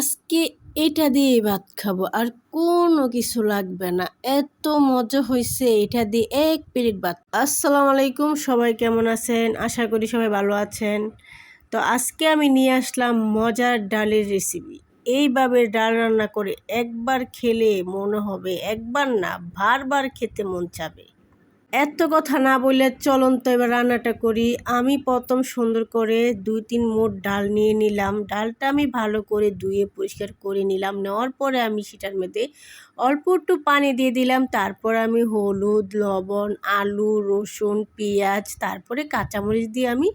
আজকে এটা দিয়ে ভাত খাব আর কোনো কিছু লাগবে না। এত মজা হয়েছে এটা দিয়ে এক প্লেট ভাত। আসসালামু আলাইকুম, সবাই কেমন আছেন? আশা করি সবাই ভালো আছেন। তো আজকে আমি নিয়ে আসলাম মজার ডালের রেসিপি এইভাবে ডাল রান্না করে একবার খেলে মনে হবে, একবার না, বারবার খেতে মন চাবে। এত কথা না বললে চলন তো এবার রান্নাটা করি। আমি প্রথম সুন্দর করে দুই তিন মোট ডাল নিয়ে নিলাম। ডালটা আমি ভালো করে ধুয়ে পরিষ্কার করে নিলাম। নেওয়ার পরে আমি সেটার মধ্যে অল্প একটু পানি দিয়ে দিলাম। তারপর আমি হলুদ, লবণ, আলু, রসুন, পেঁয়াজ, তারপরে কাঁচামরিচ দিয়ে আমি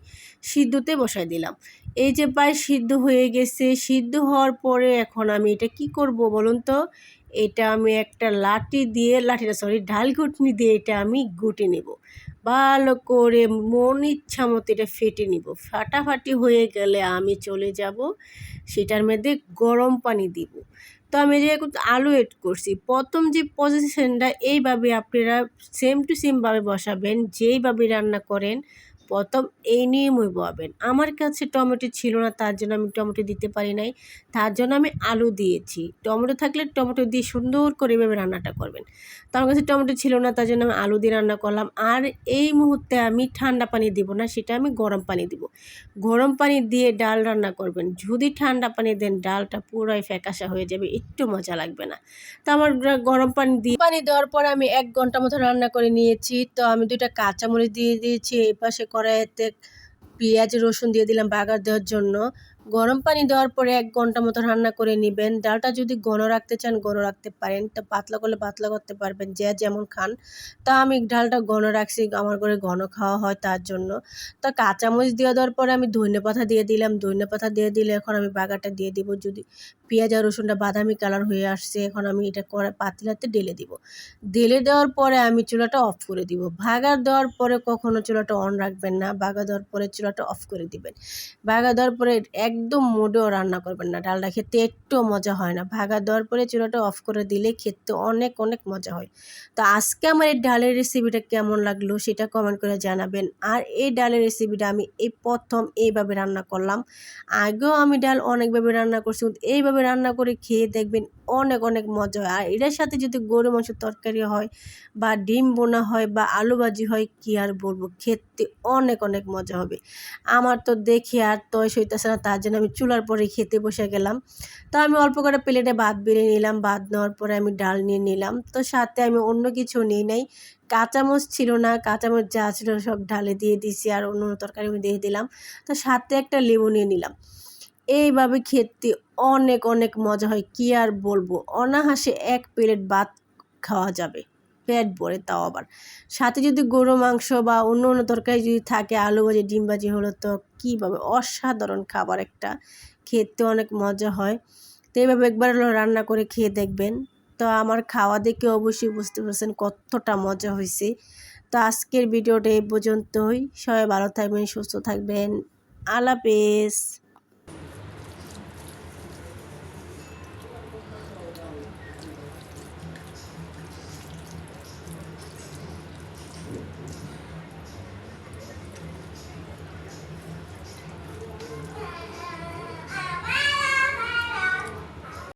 সিদ্ধতে বসাই দিলাম। এই যে প্রায় সিদ্ধ হয়ে গেছে, সিদ্ধ হওয়ার পরে এখন আমি এটা কি করব বলুন তো? এটা আমি একটা লাঠি দিয়ে লাঠিটা সরি ঢাল ঘুটনি দিয়ে এটা আমি গুটে নেব। ভালো করে মন ইচ্ছা মতো এটা ফেটে নিব। ফাটাফাটি হয়ে গেলে আমি চলে যাব, সেটার মধ্যে গরম পানি দিব। তো আমি যে আলু এড করছি। প্রথম যে পজিশনটা এইভাবে আপনারা সেম টু সেমভাবে বসাবেন, যেইভাবে রান্না করেন প্রথম এই নিয়ে নিয়মই পাবেন আমার কাছে টমেটো ছিল না, তার জন্য আমি টমেটো দিতে পারি নাই। তার জন্য আমি আলু দিয়েছি। টমেটো থাকলে টমেটো দিয়ে সুন্দর করে এভাবে রান্নাটা করবেন। তো আমার কাছে টমেটো ছিল না, তার জন্য আমি আলু দিয়ে রান্না করলাম। আর এই মুহূর্তে আমি ঠান্ডা পানি দিব না, সেটা আমি গরম পানি দিব। গরম পানি দিয়ে ডাল রান্না করবেন। যদি ঠান্ডা পানি দেন, ডালটা পুরোই ফ্যাকাশা হয়ে যাবে, একটু মজা লাগবে না। তো আমার গরম পানি দিয়ে পানি দেওয়ার পর আমি এক ঘণ্টা মতো রান্না করে নিয়েছি। তো আমি দুইটা কাঁচামরিচ দিয়ে দিয়েছি, এই পাশে কড়াইতে পেঁয়াজ রসুন দিয়ে দিলাম বাগার দেওয়ার জন্য। গরম পানি দেওয়ার পরে এক ঘণ্টা মতো রান্না করে নেবেন। ডালটা যদি ঘন রাখতে চান, ঘন রাখতে পারেন। তো পাতলা করলে পাতলা করতে পারবেন, যে যেমন খান। তা আমি ডালটা ঘন রাখছি, আমার করে ঘন খাওয়া হয় তার জন্য। তো কাঁচামরিচ দিয়ে দেওয়ার পরে আমি ধনে পাতা দিয়ে দিলাম। ধনে পাতা দিয়ে দিলে এখন আমি বাগাটা দিয়ে দিব। যদি পেঁয়াজ আর রসুনটা বাদামি কালার হয়ে আসছে, এখন আমি এটা করে পাতিলাতে ঢেলে দিব। ঢেলে দেওয়ার পরে আমি চুলাটা অফ করে দিব। ভাগার দেওয়ার পরে কখনো চুলাটা অন রাখবেন না। বাগা দেওয়ার পরে চুলাটা অফ করে দিবেন। বাগা দেওয়ার পরে একদম মোডেও রান্না করবেন না। ডালটা খেতে একটু মজা হয় না। ভাগা দেওয়ার পরে চুলাটা অফ করে দিলে খেতে অনেক অনেক মজা হয়। তো আজকে আমার এই ডালের রেসিপিটা কেমন লাগল সেটা কমেন্ট করে জানাবেন। আর এই ডালের রেসিপিটা আমি এই প্রথম এইভাবে রান্না করলাম। আগেও আমি ডাল অনেকভাবে রান্না করছি এইভাবে এইভাবে রান্না করে খেয়ে দেখবেন অনেক অনেক মজা হয়। আর এটার সাথে যদি গরু মাংসের তরকারি হয় বা ডিম বোনা হয় বা আলু ভাজি হয়, কি আর বলব? খেতে অনেক অনেক মজা হবে। আমার তো দেখে আর তয় সইতেছে না, তার জন্য আমি চুলার পরে খেতে বসে গেলাম। তো আমি অল্প করে প্লেটে ভাত বেড়ে নিলাম। ভাত নেওয়ার পরে আমি ডাল নিয়ে নিলাম। তো সাথে আমি অন্য কিছু নিই নাই। কাঁচামচ ছিল না কাঁচামচ যা ছিল সব ঢালে দিয়ে দিছি আর অন্য তরকারি আমি দিয়ে দিলাম। তো সাথে একটা লেবু নিয়ে নিলাম। এইভাবে খেতে অনেক অনেক মজা হয়। কী আর বলব? অনাহাসে এক প্লেট ভাত খাওয়া যাবে। পেট ভরে তাও আবার। সাথে যদি গরু মাংস বা অন্য অন্য তরকারি যদি থাকে, আলু ভাজি, ডিম ভাজি, হলো তো কীভাবে? অসাধারণ খাবার একটা। খেতে অনেক মজা হয়। তো এইভাবে একবার হলো রান্না করে খেয়ে দেখবেন। তো আমার খাওয়া দেখে অবশ্যই বুঝতে পারছেন কতটা মজা হয়েছে। তো আজকের ভিডিওটা এই পর্যন্তই। সবাই ভালো থাকবেন, সুস্থ থাকবেন। আলাপেস